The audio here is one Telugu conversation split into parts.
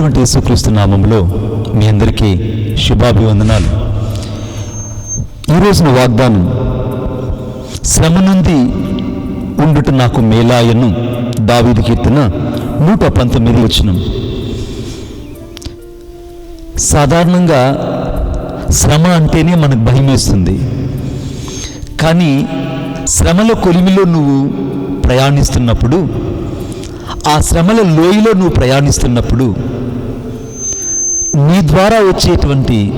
అయినటువంటి యేసుక్రీస్తు నామంలో మీ అందరికీ శుభాభివందనాలు. ఈ రోజున వాగ్దానం శ్రమ నుండి ఉండుట నాకు మేలాయను దావీది కీర్తన నూట పంతొమ్మిది వచ్చిన సాధారణంగా శ్రమ అంటేనే మనకు భయం వేస్తుంది కానీ శ్రమల కొలిమిలో నువ్వు ప్రయాణిస్తున్నప్పుడు ఆ శ్రమల లోయలో నువ్వు ప్రయాణిస్తున్నప్పుడు నీ ద్వారా వచ్చేటువంటి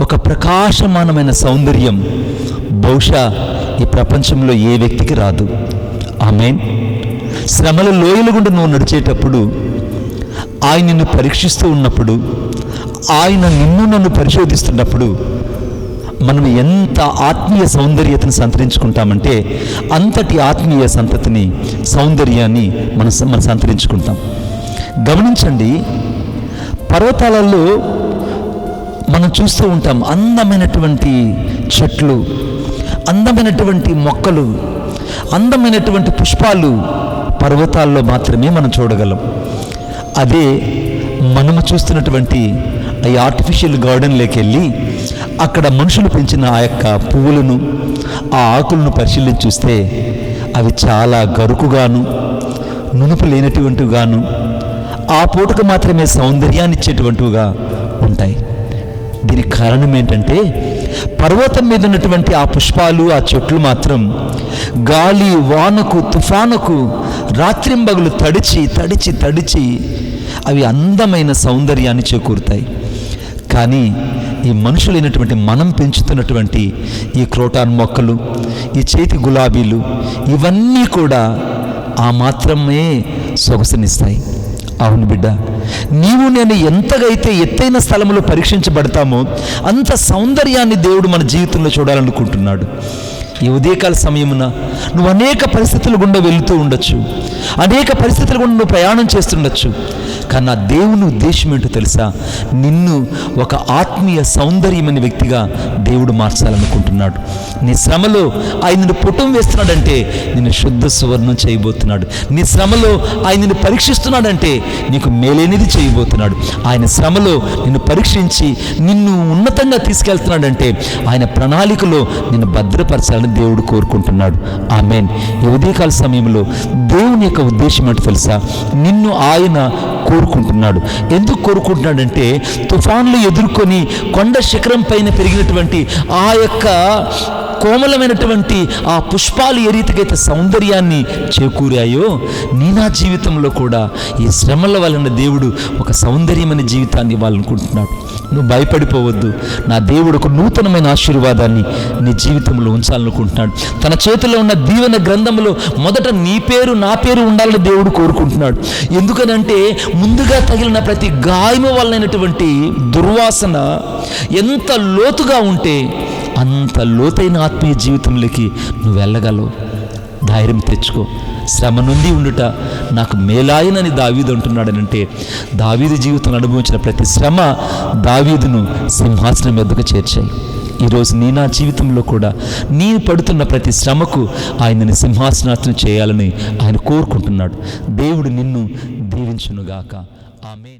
ఒక ప్రకాశమానమైన సౌందర్యం బహుశా ఈ ప్రపంచంలో ఏ వ్యక్తికి రాదు. ఆమెన్. శ్రమల లోయల గుండా నువ్వు నడిచేటప్పుడు ఆయన నిన్ను పరీక్షిస్తూ ఉన్నప్పుడు ఆయన నిన్ను నన్ను పరిశోధిస్తున్నప్పుడు మనం ఎంత ఆత్మీయ సౌందర్యతను సంతరించుకుంటామంటే అంతటి ఆత్మీయ సంతతిని సౌందర్యాన్ని మనం మనం సంతరించుకుంటాం. గమనించండి పర్వతాలలో మనం చూస్తూ ఉంటాం అందమైనటువంటి చెట్లు అందమైనటువంటి మొక్కలు అందమైనటువంటి పుష్పాలు పర్వతాల్లో మాత్రమే మనం చూడగలం. అదే మనము చూస్తున్నటువంటి ఈ ఆర్టిఫిషియల్ గార్డెన్లోకి వెళ్ళి అక్కడ మనుషులు పెంచిన ఆ యొక్క పువ్వులను ఆ ఆకులను పరిశీలించి చూస్తే అవి చాలా గరుకుగాను నునుపు లేనటువంటివిగాను ఆ పూటకు మాత్రమే సౌందర్యాన్ని ఇచ్చేటువంటివిగా ఉంటాయి. దీనికి కారణం ఏంటంటే పర్వతం మీద ఉన్నటువంటి ఆ పుష్పాలు ఆ చెట్లు మాత్రం గాలి వానకు తుఫానుకు రాత్రింబగులు తడిచి తడిచి తడిచి అవి అందమైన సౌందర్యాన్ని చేకూరుతాయి. కానీ ఈ మనుషులైనటువంటి మనం పెంచుతున్నటువంటి ఈ క్రోటాన్ మొక్కలు ఈ చేతి గులాబీలు ఇవన్నీ కూడా ఆ మాత్రమే సొగసునిస్తాయి. అవును బిడ్డ. నీవు నేను ఎంతగైతే ఎత్తైన స్థలంలో పరీక్షించబడతామో అంత సౌందర్యాన్ని దేవుడు మన జీవితంలో చూడాలనుకుంటున్నాడు. ఈ ఉదయకాల సమయమున నువ్వు అనేక పరిస్థితుల గుండా వెళుతూ ఉండొచ్చు. అనేక పరిస్థితుల గుండా నువ్వు ప్రయాణం చేస్తుండొచ్చు. కానీ నా దేవుని ఉద్దేశం ఏంటో తెలుసా? నిన్ను ఒక ఆత్మీయ సౌందర్యమైన వ్యక్తిగా దేవుడు మార్చాలనుకుంటున్నాడు. నీ శ్రమలో ఆయన నిన్ను పుటం వేస్తున్నాడంటే నిన్ను శుద్ధ సువర్ణం చేయబోతున్నాడు. నీ శ్రమలో ఆయన నిన్ను పరీక్షిస్తున్నాడంటే నీకు మేలేనిది చేయబోతున్నాడు. ఆయన శ్రమలో నిన్ను పరీక్షించి నిన్ను ఉన్నతంగా తీసుకెళ్తున్నాడంటే ఆయన ప్రణాళికలో నిన్ను భద్రపరచాలని దేవుడు కోరుకుంటున్నాడు. ఆమెన్. ఈ ఉదయకాల సమయంలో దేవుని యొక్క ఉద్దేశం ఏంటో తెలుసా? నిన్ను ఆయన కోరుకుంటున్నాడు. ఎందుకు కోరుకుంటున్నాడంటే తుఫాన్లు ఎదుర్కొని కొండ శిఖరం పైన పెరిగినటువంటి ఆ యొక్క కోమలమైనటువంటి ఆ పుష్పాలు ఏ రీతికైతే సౌందర్యాన్ని చేకూరాయో నీ నా జీవితంలో కూడా ఈ శ్రమల వలన దేవుడు ఒక సౌందర్యమైన జీవితాన్ని ఇవ్వాలనుకుంటున్నాడు. నువ్వు భయపడిపోవద్దు. నా దేవుడు ఒక నూతనమైన ఆశీర్వాదాన్ని నీ జీవితంలో ఉంచాలనుకుంటున్నాడు. తన చేతిలో ఉన్న దీవెన గ్రంథంలో మొదట నీ పేరు నా పేరు ఉండాలని దేవుడు కోరుకుంటున్నాడు. ఎందుకనంటే ముందుగా తగిలిన ప్రతి గాయము వలనైనటువంటి దుర్వాసన ఎంత లోతుగా ఉంటే అంత లోతైన ఆత్మీయ జీవితంలోకి నువ్వు వెళ్ళగలవు. ధైర్యం తెచ్చుకో. శ్రమ నుండి ఉండుట నాకు మేలాయనని దావీదు అంటున్నాడనంటే దావీదు జీవితంలో అనుభవించిన ప్రతి శ్రమ దావీదును సింహాసనం ఎద్దుకు చేర్చాయి. ఈరోజు నీ నా జీవితంలో కూడా నీ పడుతున్న ప్రతి శ్రమకు ఆయనని సింహాసనాసనం చేయాలని ఆయన కోరుకుంటున్నాడు. దేవుడు నిన్ను దీవించునుగాక. ఆమె